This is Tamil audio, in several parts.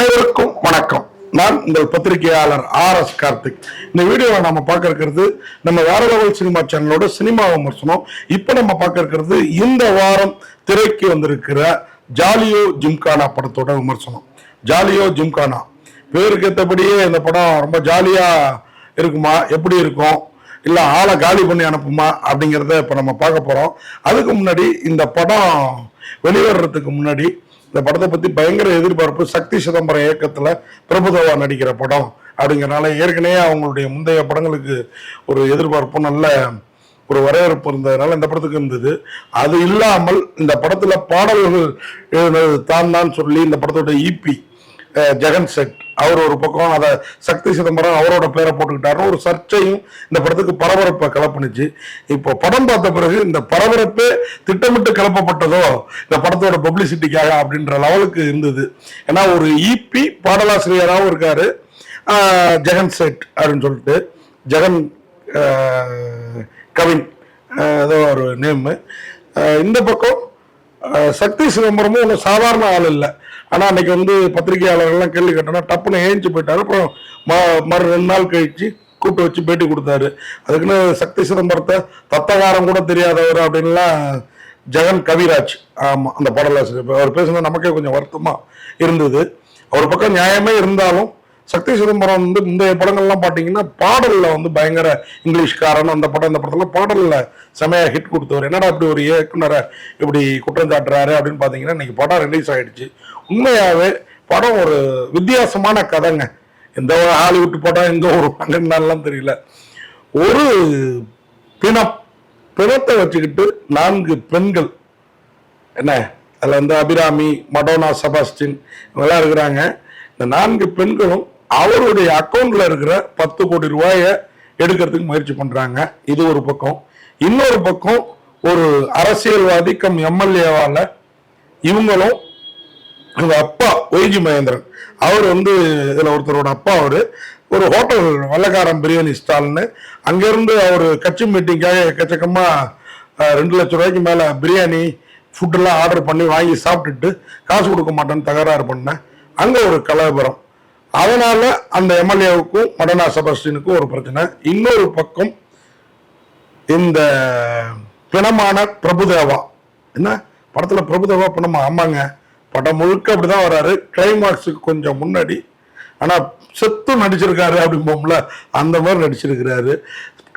அனைவருக்கும் வணக்கம். நான் உங்கள் பத்திரிகையாளர் ஆர் எஸ் கார்த்திக். இந்த வீடியோவை நம்ம பார்க்க இருக்கிறது நம்ம வேற லெவல் சினிமா சேனலோட சினிமா விமர்சனம். இப்போ நம்ம பார்க்க இருக்கிறது இந்த வாரம் திரைக்கு வந்திருக்கிற ஜாலியோ ஜிம்கானா படத்தோட விமர்சனம். ஜாலியோ ஜிம்கானா. பேருக்கு ஏற்றபடியே இந்த படம் ரொம்ப ஜாலியாக இருக்குமா? எப்படி இருக்கும்? இல்லை ஆளை காலி பண்ணி அனுப்புமா? அப்படிங்கிறத இப்போ நம்ம பார்க்க போகிறோம் அதுக்கு முன்னாடி இந்த படம் வெளிவர்றதுக்கு முன்னாடி இந்த படத்தை பத்தி பயங்கர எதிர்பார்ப்பு சக்தி சிதம்பரம் இயக்கத்துல பிரபுதேவா நடிக்கிற படம் அப்படிங்கறனால ஏற்கனவே அவங்களுடைய முந்தைய படங்களுக்கு ஒரு எதிர்பார்ப்பு நல்ல ஒரு வரவேற்பு இருந்ததுனால இந்த படத்துக்கு இருந்தது. அது இல்லாமல் இந்த படத்துல பாடல்கள் எழுதுனது தான் தான் சொல்லி இந்த படத்தோட இபி ஜெகன் செட். அவர் ஒரு பக்கம் அதை சக்தி சிதம்பரம் அவரோட பேரை போட்டுக்கிட்டாரு ஒரு சர்ச்சையும் இந்த படத்துக்கு பரபரப்பை கிளப்புனுச்சு. இப்போ படம் பார்த்த பிறகு இந்த பரபரப்பு திட்டமிட்டு கிளப்பப்பட்டதோ இந்த படத்தோட பப்ளிசிட்டிக்காக அப்படின்ற லெவலுக்கு இருந்தது. ஏன்னா ஒரு இபி பாடலாசிரியராகவும் இருக்காரு. ஜெகன் செட் அப்படின்னு சொல்லிட்டு. ஜெகன் கவின் ஏதோ ஒரு நேமு இந்த பக்கம் சக்தி சிதம்பரமும் ஒன்றும் சாதாரண ஆள் இல்லை. ஆனால் அன்னைக்கு வந்து பத்திரிகையாளர்கள்லாம் கேள்வி கேட்டோன்னா டப்புன்னு ஏஞ்சி போயிட்டாரு. அப்புறம் ம- மறு ரெண்டு நாள் கழிச்சு கூப்பிட்டு வச்சு பேட்டி கொடுத்தாரு. அதுக்குன்னு சக்தி சிதம்பரத்தை தத்தகாரம் கூட தெரியாதவர் அப்படின்லாம் ஜெகன் கவிராஜ். ஆமாம் அந்த பாடலாசிரியர். அவர் பேசுனது நமக்கே கொஞ்சம் வருத்தமாக இருந்தது. அவர் பக்கம் நியாயமே இருந்தாலும் சக்தி சிதம்பரம் வந்து முந்தைய படங்கள்லாம் பார்த்தீங்கன்னா பாடலில் வந்து பயங்கர இங்கிலீஷ்காரன் அந்த படம் இந்த படத்தில் பாடலில் செமையாக ஹிட் கொடுத்தவர். என்னடா இப்படி ஒரு இயக்குனரை இப்படி குற்றம் சாட்டுறாரு அப்படின்னு பார்த்தீங்கன்னா இன்னைக்கு படம் ரிலீஸ் ஆகிடுச்சு உண்மையாகவே படம் ஒரு வித்தியாசமான கதைங்க. எந்த ஒரு ஹாலிவுட் படம் எந்த ஒரு பன்னெண்டு தெரியல. ஒரு பிணம் பிணத்தை வச்சுக்கிட்டு நான்கு பெண்கள் என்ன? அதில் வந்து அபிராமி மடோனா செபாஸ்டின் இவங்கெல்லாம் இருக்கிறாங்க. இந்த நான்கு பெண்களும் அவருடைய அக்கௌண்ட்ல இருக்கிற பத்து கோடி ரூபாயை எடுக்கிறதுக்கு முயற்சி பண்றாங்க. இது ஒரு பக்கம். இன்னொரு பக்கம் ஒரு அரசியல்வாதி கம் எம்எல்ஏவால இவங்களும் அவங்க அப்பா ஒய்ஜி மகேந்திரன். அவர் வந்து இதுல ஒருத்தரோட அப்பா அவர். ஒரு ஹோட்டல் வெள்ளக்காரன் பிரியாணி ஸ்டால்னு. அங்கிருந்து அவர் கட்சி மீட்டிங்காக எக்கச்சக்கமா ரெண்டு லட்சம் ரூபாய்க்கு மேல பிரியாணி ஃபுட்டெல்லாம் ஆர்டர் பண்ணி வாங்கி சாப்பிட்டுட்டு காசு கொடுக்க மாட்டேன்னு தகராறு பண்ணேன். அங்க ஒரு கலவரம். அதனால அந்த எம்எல்ஏவுக்கும் மடனா செபஸ்டினுக்கும் ஒரு பிரச்சனை. இன்னொரு பக்கம் இந்த பிணமான பிரபுதேவா என்ன? படத்தில் பிரபுதேவா பிணமா ஆமாங்க. படம் முழுக்க அப்படிதான் வராரு. கிளைமாக்ஸுக்கு கொஞ்சம் முன்னாடி. ஆனால் செத்து நடிச்சிருக்காரு அப்படிம்போம்ல அந்த மாதிரி நடிச்சிருக்கிறாரு.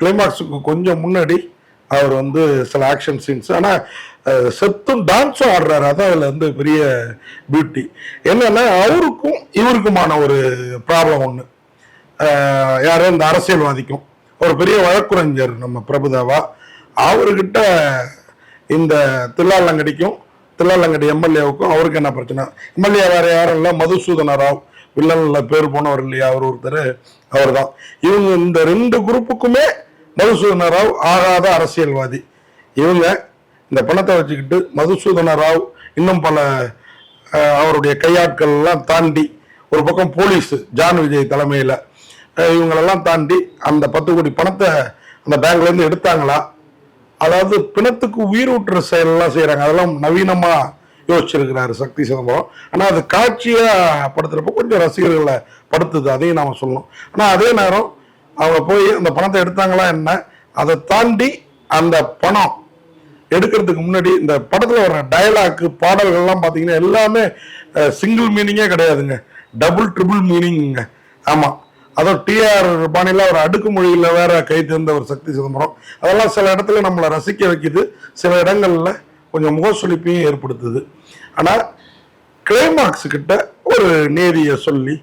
கிளைமாக்ஸுக்கு கொஞ்சம் முன்னாடி அவர் வந்து சில ஆக்ஷன் சீன்ஸ் ஆனால் செத்தும் டான்ஸும் ஆடுறாரு. அதான் அதில் வந்து பெரிய பியூட்டி என்னன்னா அவருக்கும் இவருக்குமான ஒரு ப்ராப்ளம் ஒன்று யாரும் இந்த அரசியல்வாதிக்கும். ஒரு பெரிய வழக்குரைஞர் நம்ம பிரபுதேவா. அவர்கிட்ட இந்த தில்லாலங்கடிக்கும் தில்லாலங்கடி எம்எல்ஏவுக்கும் அவருக்கு என்ன பிரச்சனை? எம்எல்ஏ வேற யாரும் இல்லை மதுசூதன ராவ். வில்லனில் பேர் போனவர் இல்லையா? அவர் ஒருத்தர் அவர் தான் இவங்க இந்த ரெண்டு குரூப்புக்குமே மதுசூதன ராவ் ஆகாத அரசியல்வாதி. இவங்க இந்த பணத்தை வச்சுக்கிட்டு மதுசூதன ராவ் இன்னும் பல அவருடைய கையாட்கள் எல்லாம் தாண்டி ஒரு பக்கம் போலீஸ் ஜான் விஜய் தலைமையில். இவங்களெல்லாம் தாண்டி அந்த பத்து கோடி பணத்தை அந்த பேங்க்லேருந்து எடுத்தாங்களா? அதாவது பிணத்துக்கு உயிரூட்டுற செயலெல்லாம் செய்கிறாங்க அதெல்லாம் நவீனமாக யோசிச்சிருக்கிறாரு சக்தி சிதம்பரம். ஆனால் அது காட்சியாக படுத்துகிறப்ப கொஞ்சம் ரசிகர்களை படுத்துது அதையும் நாம் சொல்லணும். ஆனால் அதே நேரம் அவங்க போய் அந்த பணத்தை எடுத்தாங்களா என்ன? அதை தாண்டி அந்த பணம் எடுக்கிறதுக்கு முன்னாடி இந்த படத்தில் வர டயலாக்கு பாடல்கள்லாம் பார்த்தீங்கன்னா எல்லாமே சிங்கிள் மீனிங்கே கிடையாதுங்க. டபுள் ட்ரிபிள் மீனிங்குங்க ஆமாம் அதுவும் டிஆர் பாணியில் ஒரு அடுக்குமொழியில வேற கை தேர்ந்த ஒரு சக்தி சிதம்பரம். அதெல்லாம் சில இடத்துல நம்மளை ரசிக்க வைக்குது. சில இடங்களில் கொஞ்சம் முகசொலிப்பையும் ஏற்படுத்துது. ஆனால் கிளைமாக்ஸ் கிட்ட ஒரு நேரியை சொல்லி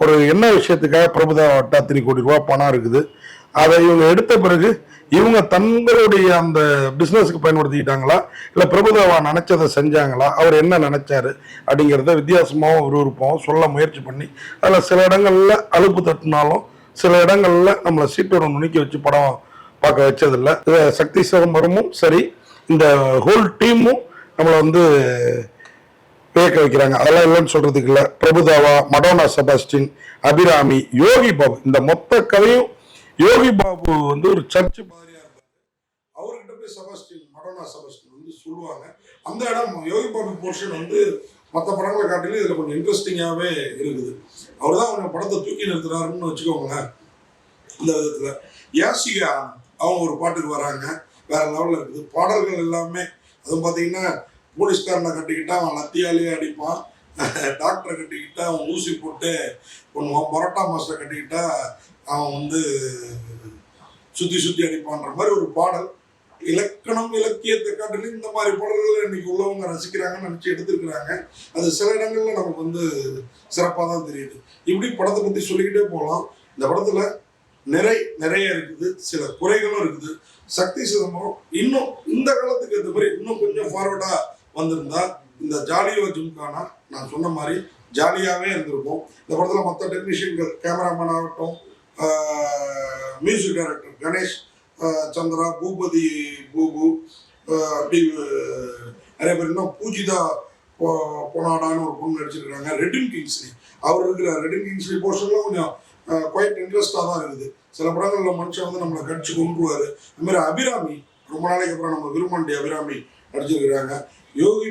ஒரு என்ன விஷயத்துக்காக பிரபுதேவாட்ட அத்தனை கோடி ரூபா பணம் இருக்குது? அதை இவங்க எடுத்த பிறகு இவங்க தங்களுடைய அந்த பிஸ்னஸுக்கு பயன்படுத்திக்கிட்டாங்களா? இல்லை பிரபுதாவா நினைச்சதை செஞ்சாங்களா? அவர் என்ன நினைச்சாரு? அப்படிங்கிறத வித்தியாசமாகவும் விறுவிறுப்பாகவும் சொல்ல முயற்சி பண்ணி அதில் சில இடங்களில் அலுப்பு தட்டினாலும் சில இடங்களில் நம்மளை சீட்டோட நுணுக்கி வச்சு படம் பார்க்க வச்சதில்ல. இது சக்தி சிதம்பரமும் சரி இந்த ஹோல் டீமும் நம்மளை வந்து பேக்க வைக்கிறாங்க. அதெல்லாம் இல்லைன்னு சொல்றதுக்கு இல்லை. பிரபுதாவா மடோனா செபாஸ்டின் அபிராமி யோகி பாபு. இந்த மொத்த கதையும் யோகி பாபு வந்து ஒரு சர்ச்சு மாதிரியா இருப்பாரு அவர்கிட்ட போய் செபாஸ்டின் மடோனா செபஸ்டின் வந்து சொல்லுவாங்க. அந்த இடம் யோகி பாபு போர்ஷன் வந்து மற்ற படங்களை காட்டிலும் இதில் கொஞ்சம் இன்ட்ரெஸ்டிங்காகவே இருக்குது. அவர் தான் அவங்க படத்தை தூக்கி நிறுத்துறாருன்னு வச்சுக்கோங்களேன். இந்த விதத்தில். யாசிகா அவங்க ஒரு பாட்டுக்கு வராங்க. வேற லெவலில் இருக்குது. பாடல்கள் எல்லாமே அதுவும் பார்த்தீங்கன்னா போலீஸ்காரனை கட்டிக்கிட்டா அவன் லத்தியாலேயே அடிப்பான். டாக்டரை கட்டிக்கிட்டா அவன் ஊசி போட்டு பண்ணுவான் பரோட்டா மாஸ்டரை கட்டிக்கிட்டா அவன் வந்து சுற்றி சுற்றி அடிப்பான்ற மாதிரி ஒரு பாடல். இலக்கணம் இலக்கியத்தை காட்டிலும் இந்த மாதிரி பாடல்களை இன்னைக்கு உள்ளவங்க ரசிக்கிறாங்கன்னு நினச்சி எடுத்துருக்குறாங்க. அது சில இடங்களில் நமக்கு வந்து சிறப்பாக தான் தெரியுது. இப்படி படத்தை பற்றி சொல்லிக்கிட்டே போகலாம் இந்த படத்தில் நிறை நிறைய இருக்குது. சில குறைகளும் இருக்குது. சக்தி சிதம்பரம் இன்னும் இந்த காலத்துக்கு ஏற்ற மாதிரி இன்னும் கொஞ்சம் ஃபார்வர்டாக வந்திருந்தா இந்த ஜாலியோ ஜிம்கானா நான் சொன்ன மாதிரி ஜாலியாகவே இருந்திருக்கும். இந்த படத்தில் மற்ற டெக்னீஷியன்கள் கேமராமேன் ஆகட்டும் மியூசிக் டைரக்டர் கணேஷ் சந்திரா பூபதி பூபு அப்படி நிறைய பேர் இன்னும் பூஜிதா பொ- பொனாடான்னு ஒரு பொண்ணு நடிச்சிருக்காங்க ரெட்டின் கிங்ஸ்லி அவர் இருக்கிற ரெட்டின் கிங்ஸ்லி போர்ஷன்லாம் கொஞ்சம் குவைட் இன்ட்ரெஸ்டாக தான் இருக்குது. சில படங்களில் மனுஷன் வந்து நம்மளை கடிச்சு கொண்டுருவாரு அதுமாதிரி அபிராமி ரொம்ப நாளைக்கு அப்புறம் நம்ம விரும்மாண்டி அபிராமி நடிச்சிருக்கிறாங்க. யோகி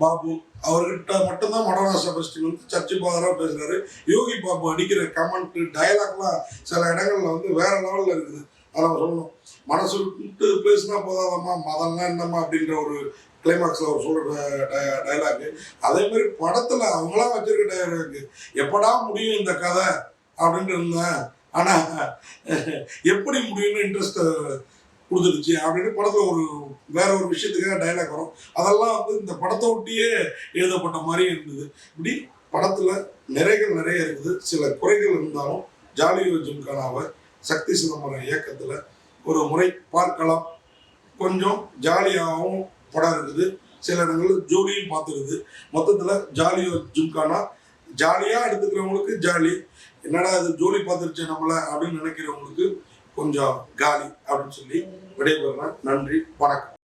பாபு அவர்கிட்ட மட்டும்தான் மடராசா ஃபெஸ்டிவல் வந்து சர்ச்சு பாதராக பேசுகிறாரு யோகி பாபு அடிக்கிற கமெண்ட் டயலாக்லாம் சில இடங்கள்ல வந்து வேற லெவலில் இருக்குது. அதை சொல்லணும். மனசு விட்டு பேசினா போதாதம்மா மதம்லாம் என்னம்மா அப்படின்ற ஒரு கிளைமாக்ஸில் அவர் சொல்கிற டயலாக் அதே மாதிரி படத்தில் அவங்களாம் வச்சிருக்க டயலாக் எப்படா முடியும் இந்த கதை? அப்படின்ட்டு இருந்தேன். ஆனால் எப்படி முடியும்னு இன்ட்ரெஸ்ட் கொடுத்துருச்சு அப்படின்னு படத்தில் ஒரு வேற ஒரு விஷயத்துக்காக டைலாக் வரும். அதெல்லாம் வந்து இந்த படத்தை ஒட்டியே எழுதப்பட்ட மாதிரி இருந்தது. இப்படி படத்தில் நிறைகள் நிறைய இருக்குது. சில குறைகள் இருந்தாலும் ஜாலியோ ஜிம்கானாவை சக்தி சிதம்பரம் இயக்கத்தில் ஒரு முறை பார்க்கலாம். கொஞ்சம் ஜாலியாகவும் படம் இருக்குது. சில இடங்களில் ஜோலியும் பார்த்துருக்குது மொத்தத்தில் ஜாலியோ ஜிம்கானா ஜாலியாக எடுத்துக்கிறவங்களுக்கு ஜாலி. என்னடா இது ஜோலி பார்த்துருச்சு நம்மளை அப்படின்னு நினைக்கிறவங்களுக்கு கொஞ்சம் காலி அப்படின்னு சொல்லி விடைபெறுறேன் நன்றி வணக்கம்.